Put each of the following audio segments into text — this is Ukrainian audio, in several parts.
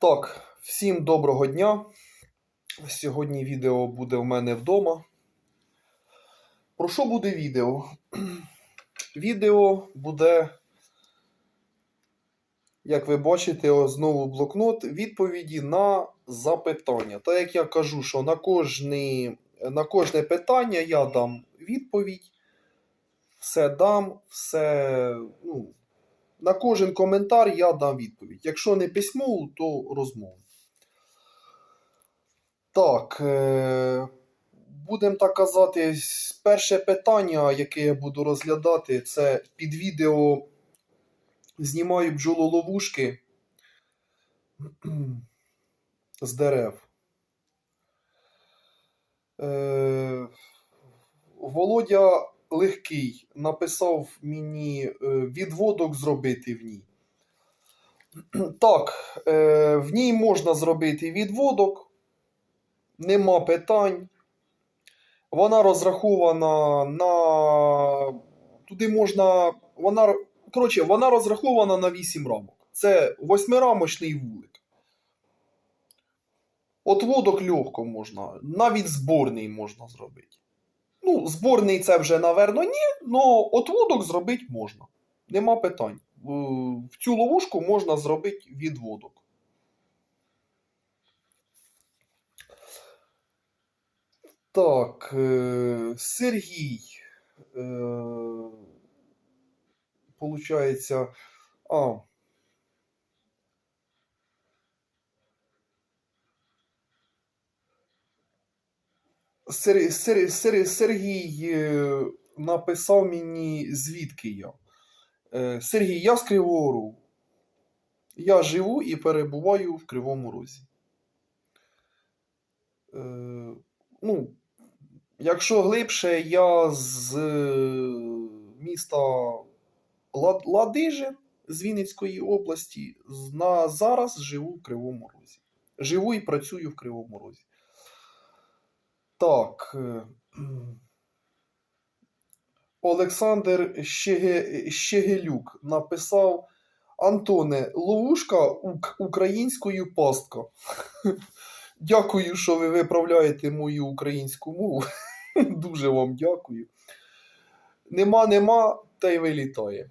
Так, всім доброго дня. Сьогодні відео буде в мене вдома. Про що буде відео? Відео буде, як ви бачите, знову блокнот відповіді на запитання. Так як я кажу, що на, кожний, на кожне питання я дам відповідь, все дам, все. Ну, на кожен коментар я дам відповідь. Якщо не письмову, то розмову. Так. Е- будемо так казати, перше питання, яке я буду розглядати, це під відео знімаю бджололовушки з дерев. Е- Володя Легкий написав мені е, відводок зробити в ній. Так, е, в ній можна зробити відводок, нема питань. Вона розрахована на. Туди можна. Вона, коротше, вона розрахована на 8 рамок. Це восьмирамочний вулик. Отводок легко можна, навіть зборний можна зробити. Ну, зборний це вже, наверно, ні, але отводок зробити можна. Нема питань. Е, В цю ловушку можна зробити відводок. Так, е, Сергій. Е, Получається. А. Сер, Сер, Сер, Сергій е, написав мені, звідки я. Е, Сергій, я з Кривого Рогу. Я живу і перебуваю в Кривому Розі. Е, ну, якщо глибше, я з міста Ла- Ладижин з Вінницької області. На, зараз живу в Кривому Розі. Живу і працюю в Кривому Розі. Так. е, Олександр Щеге... Щегелюк написав: Антоне, ловушка ук- українською пастка. Дякую, що ви виправляєте мою українську мову. Дуже вам дякую. Нема, нема, та й вилітає.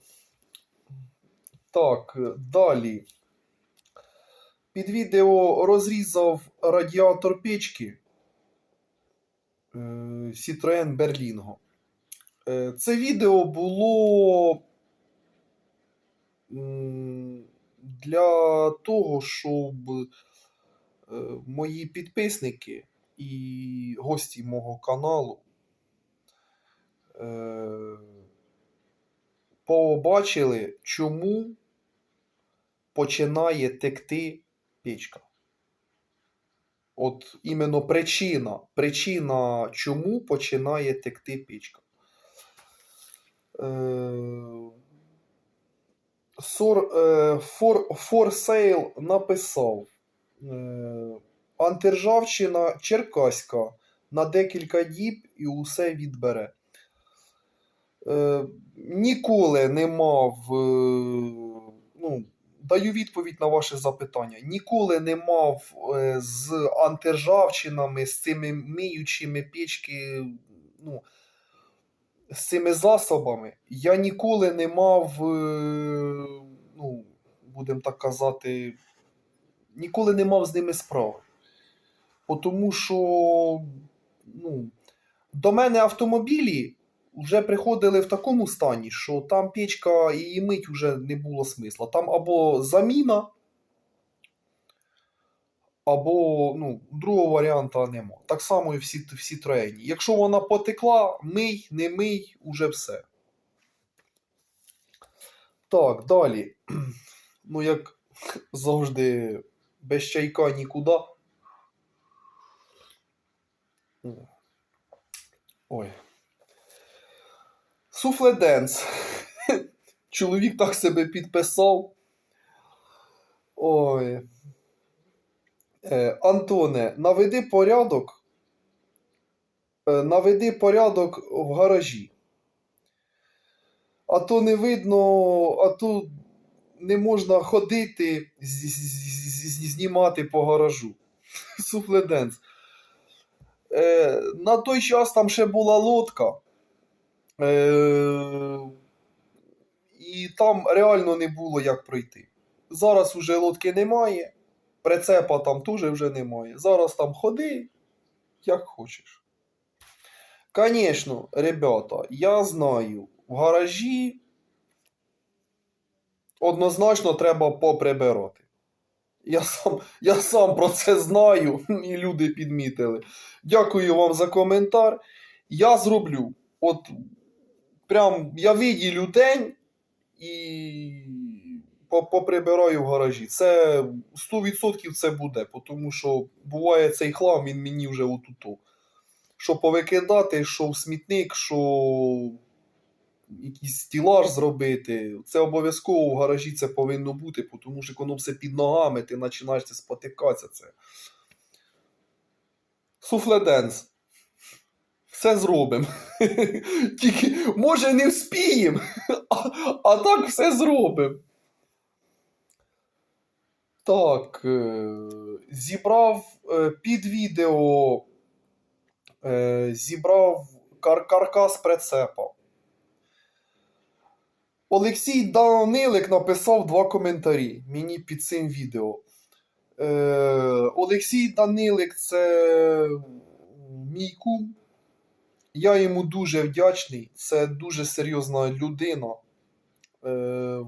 Так, далі. Під відео розрізав радіатор печки е, Citroen Berlingo. Е, Це відео було для того, щоб е, мої підписники і гості мого каналу е, побачили, чому починає текти печка. От іменно причина, причина, чому починає текти печка. Е, Сор, е, for, for Sale написав е, Черкаська на декілька діб і усе відбере. Ніколи не мав. ну, даю відповідь на ваше запитання. Ніколи не мав е, з антержавчинами, з цими миючими печки. Ну, з цими засобами я ніколи не мав, е, ну, будемо так казати, ніколи не мав з ними справи. Тому що ну, до мене автомобілі вже приходили в такому стані, що там печка її мить вже не було смисла. Там або заміна, або ну, другого варіанта нема. Так само і всі, всі троєнні. Якщо вона потекла, мий, не мий, уже все. Так, далі. Ну, як завжди, без чайка нікуди. Ой. Суфледенс. Чоловік так себе підписав. Ой. Е, Антоне, наведи порядок. Е, наведи порядок в гаражі. А то не видно, а то не можна ходити знімати по гаражу. Суфледенс. Е, на той час там ще була лодка. Е, і там реально не було як пройти. Зараз уже лодки немає, прицепа там теж вже немає. Зараз там ходи, як хочеш. Звісно, ребята, я знаю, в гаражі однозначно треба поприбирати. Я сам, я сам про це знаю, і люди підмітили. Дякую вам за коментар. Я зроблю. От прям я виділю день і поприбираю в гаражі. Це 100% це буде, тому що буває цей хлам, він мені вже отуто. Що повикидати, що в смітник, що якийсь стілаж зробити. Це обов'язково в гаражі це повинно бути, тому що воно все під ногами, ти починаєш спотикатися. Це. Суфледенс. Все зробимо. Тільки, може, не вспіємо, а, а так все зробимо. Так, е, зібрав е, під відео, е, зібрав кар- каркас прицепа. Олексій Данилик написав два коментарі мені під цим відео. Е, Олексій Данилик це мій кум. Я йому дуже вдячний. Це дуже серйозна людина. Е,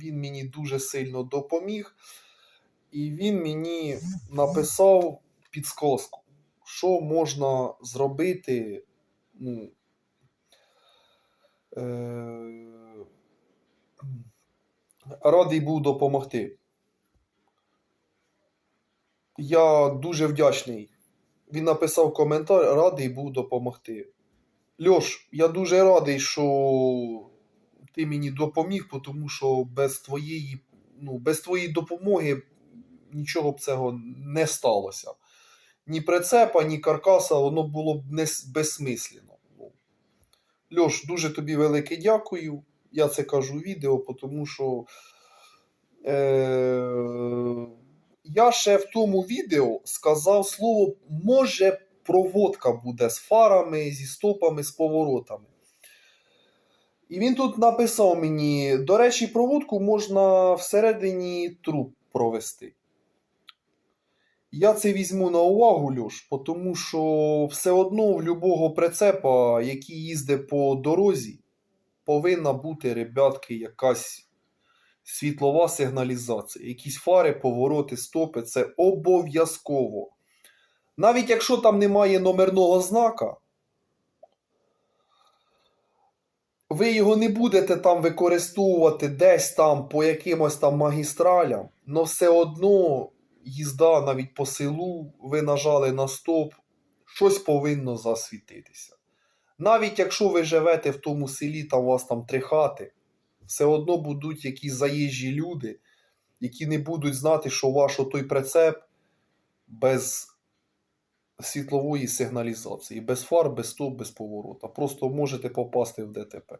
він мені дуже сильно допоміг. І він мені написав підсказку, що можна зробити. Ну, е, радий був допомогти. Я дуже вдячний. Він написав коментар, радий був допомогти. Льош, я дуже радий, що ти мені допоміг, тому що без твоєї, ну, без твоєї допомоги нічого б цього не сталося. Ні прицепа, ні каркаса, воно було б не безсмислено. Ну, Льош, дуже тобі велике дякую. Я це кажу у відео, тому що е- я ще в тому відео сказав слово, може, проводка буде з фарами, зі стопами, з поворотами. І він тут написав мені: до речі, проводку можна всередині труб провести. Я це візьму на увагу, Льош, тому що все одно в любого прицепа, який їздить по дорозі, повинна бути, ребятки, якась світлова сигналізація. Якісь фари, повороти, стопи це обов'язково. Навіть якщо там немає номерного знака, ви його не будете там використовувати десь там по якимось там магістралям, але все одно їзда навіть по селу, ви нажали на стоп, щось повинно засвітитися. Навіть якщо ви живете в тому селі, там у вас там три хати, все одно будуть якісь заїжджі люди, які не будуть знати, що ваш той прицеп без світлової сигналізації, без фар, без стоп, без поворота. Просто можете попасти в ДТП.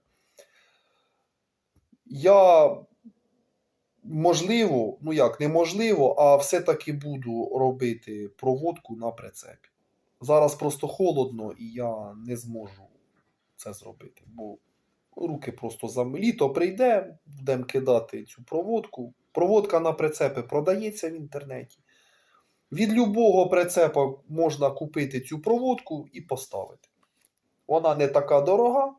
Я, можливо, ну як, неможливо, а все-таки буду робити проводку на прицепі. Зараз просто холодно і я не зможу це зробити, бо руки просто зам... Літо прийде, будемо кидати цю проводку. Проводка на прицепи продається в інтернеті. Від любого прицепа можна купити цю проводку і поставити. Вона не така дорога.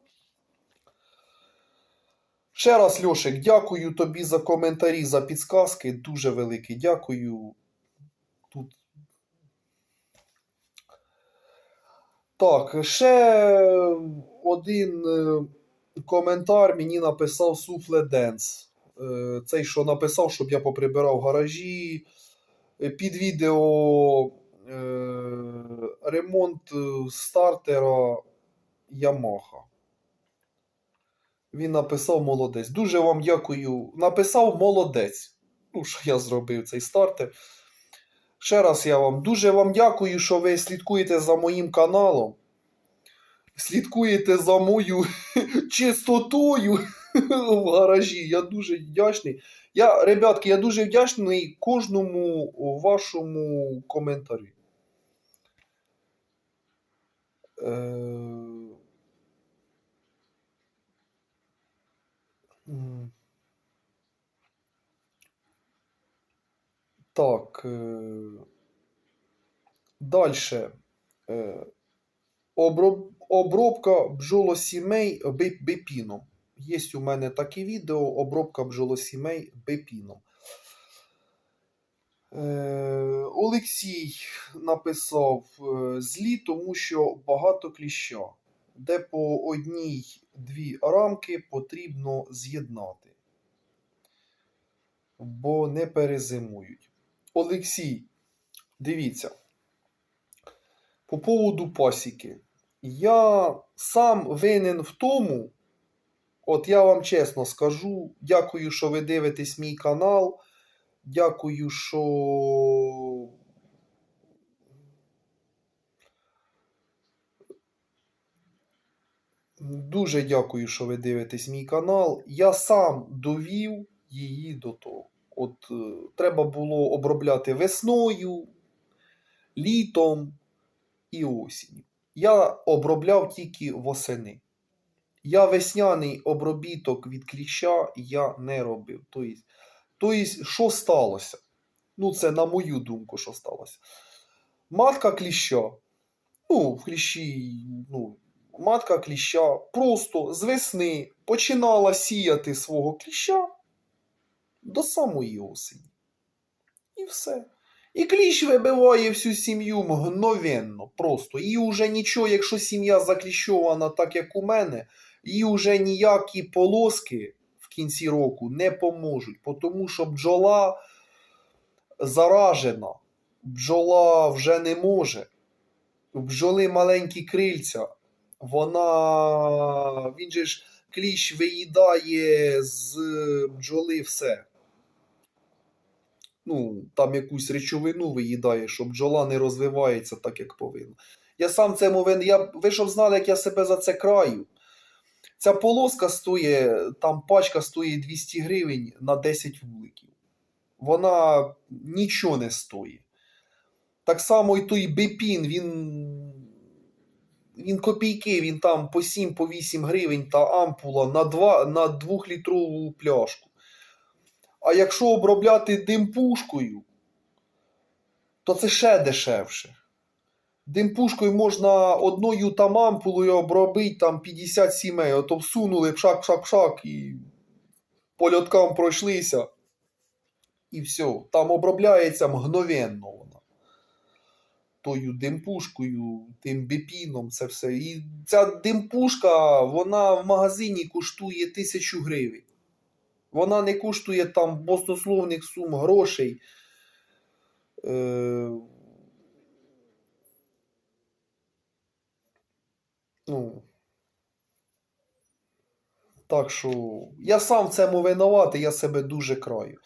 Ще раз, Льошик, дякую тобі за коментарі, за підсказки. Дуже велике дякую. Тут. Так, ще один е, коментар мені написав Суфле Денс. Цей, що написав, щоб я поприбирав гаражі. Е, Під відео е, ремонт е, стартера Yamaha. Він написав молодець. Дуже вам дякую. Написав молодець. Ну, що я зробив цей стартер. Ще раз я вам дуже вам дякую, що ви слідкуєте за моїм каналом. Слідкуєте за мою чистотою. в гаражі. Я дуже вдячний. Я, ребятки, я дуже вдячний кожному вашому коментарі. Е... Так. Е... Дальше. Е... Оброб... Обробка бджолосімей бипіном. Є у мене таке відео обробка бджолосімей бипіном. Е, Олексій написав е, злі, тому що багато кліща, де по одній-дві рамки потрібно з'єднати, бо не перезимують. Олексій, дивіться, по поводу пасіки. Я сам винен в тому, от я вам чесно скажу, дякую, що ви дивитесь мій канал. Дякую, що. Дуже дякую, що ви дивитесь мій канал. Я сам довів її до того. От е, треба було обробляти весною, літом і осінню. Я обробляв тільки восени. Я весняний обробіток від кліща я не робив. Тобто, тобто, що сталося? Ну, це на мою думку, що сталося. Матка кліща. Ну, в кліщі, ну, матка кліща просто з весни починала сіяти свого кліща до самої осені. І все. І кліщ вибиває всю сім'ю мгновенно, просто. І уже нічого, якщо сім'я закліщована так, як у мене, і вже ніякі полоски в кінці року не поможуть, тому що бджола заражена, бджола вже не може. Бджоли маленькі крильця, вона. Він же ж кліщ виїдає з бджоли все. Ну, там якусь речовину виїдає, щоб бджола не розвивається так, як повинно. Я сам цьому винен. Я, ви щоб знали, як я себе за це краю. Ця полоска стоїть, там пачка стоїть 200 гривень на 10 вуликів. Вона нічого не стоїть. Так само і той бепін, він, він копійки, він там по 7 по 8 гривень та ампула на 2, на 2-літрову пляшку. А якщо обробляти димпушкою, то це ще дешевше. Димпушкою можна одною там ампулою обробити там 50 сімей, ото всунули пшак-пшак-пшак і по льоткам пройшлися. І все. Там обробляється мгновенно вона. Тою димпушкою, тим бепіном, це все. І ця димпушка, вона в магазині коштує тисячу гривень. Вона не коштує там баснословних сум грошей. Е... Ну. Так що я сам в цьому винуватий, я себе дуже краю.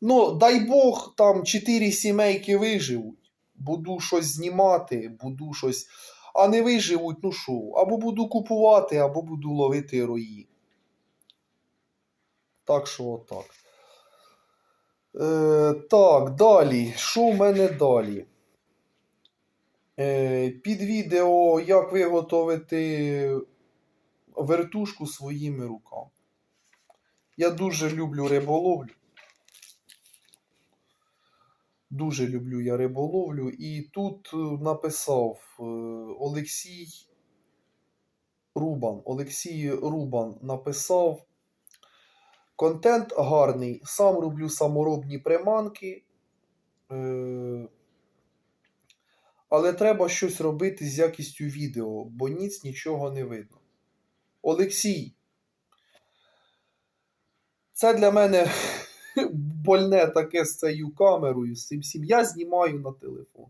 Ну, дай Бог, там 4 сімейки виживуть. Буду щось знімати, буду щось. А не виживуть, ну що, або буду купувати, або буду ловити рої. Так що отак. Е, так, далі. Що в мене далі? Е, під відео, як виготовити вертушку своїми руками. Я дуже люблю риболовлю. Дуже люблю я риболовлю. І тут е, написав е, Олексій Рубан. Олексій Рубан написав. Контент гарний. Сам роблю саморобні приманки. Е, але треба щось робити з якістю відео, бо ніц нічого не видно. Олексій. Це для мене больне таке з цією камерою, з цим всім. Я знімаю на телефон.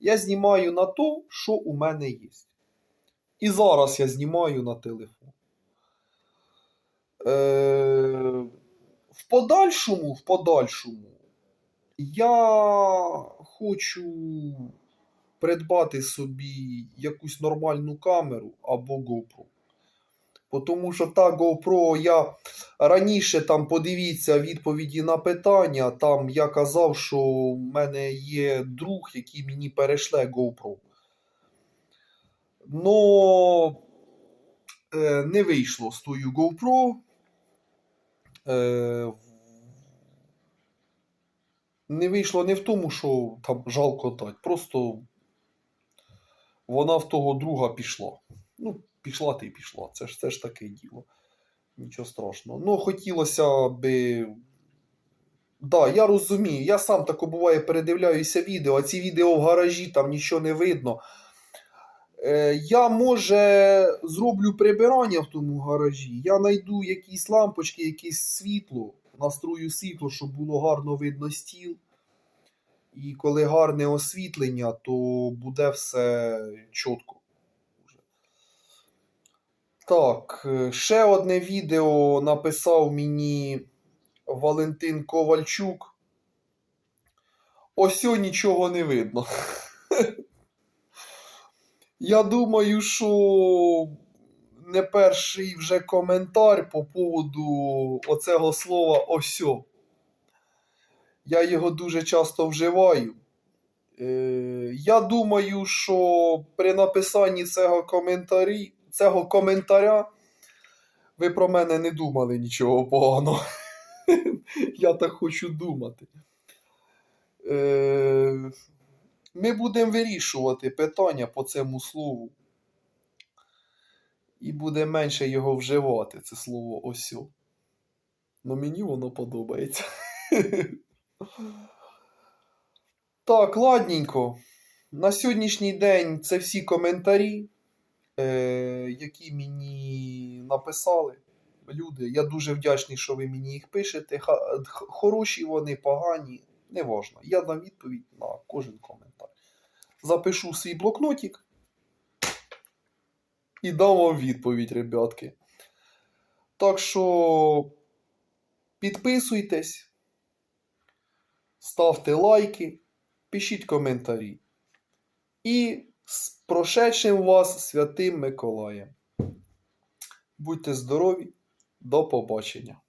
Я знімаю на то, що у мене є. І зараз я знімаю на телефон. Е, в подальшому, в подальшому, я хочу придбати собі якусь нормальну камеру або GoPro. Тому що та GoPro я раніше там подивіться відповіді на питання. Там я казав, що в мене є друг, який мені перешле GoPro. Но е, не вийшло з тою GoPro. Е, не вийшло не в тому, що там жалко дати. Просто вона в того друга пішла. Ну, пішла ти пішла. Це ж, це ж таке діло. Нічого страшного. Ну, хотілося би. Да, я розумію. Я сам тако буває передивляюся відео, а ці відео в гаражі, там нічого не видно. Е, я, може, зроблю прибирання в тому гаражі. Я знайду якісь лампочки, якесь світло, настрою світло, щоб було гарно видно стіл. І коли гарне освітлення, то буде все чітко. Так, е, ще одне відео написав мені Валентин Ковальчук. Ось нічого не видно. Я думаю, що не перший вже коментар по поводу оцього слова осьо. Я його дуже часто вживаю. Е, я думаю, що при написанні цього, коментарі, цього коментаря ви про мене не думали нічого поганого. Я так хочу думати. Ми будемо вирішувати питання по цьому слову. І буде менше його вживати, це слово осьо. Ну мені воно подобається. Так, ладненько. На сьогоднішній день це всі коментарі, е, які мені написали люди. Я дуже вдячний, що ви мені їх пишете. Хороші вони, погані, не важно. Я дам відповідь на кожен коментар. Запишу свій блокнотик і дам вам відповідь, ребятки. Так що підписуйтесь, ставте лайки, пишіть коментарі. І з прошедшим вас святим Миколаєм. Будьте здорові, до побачення.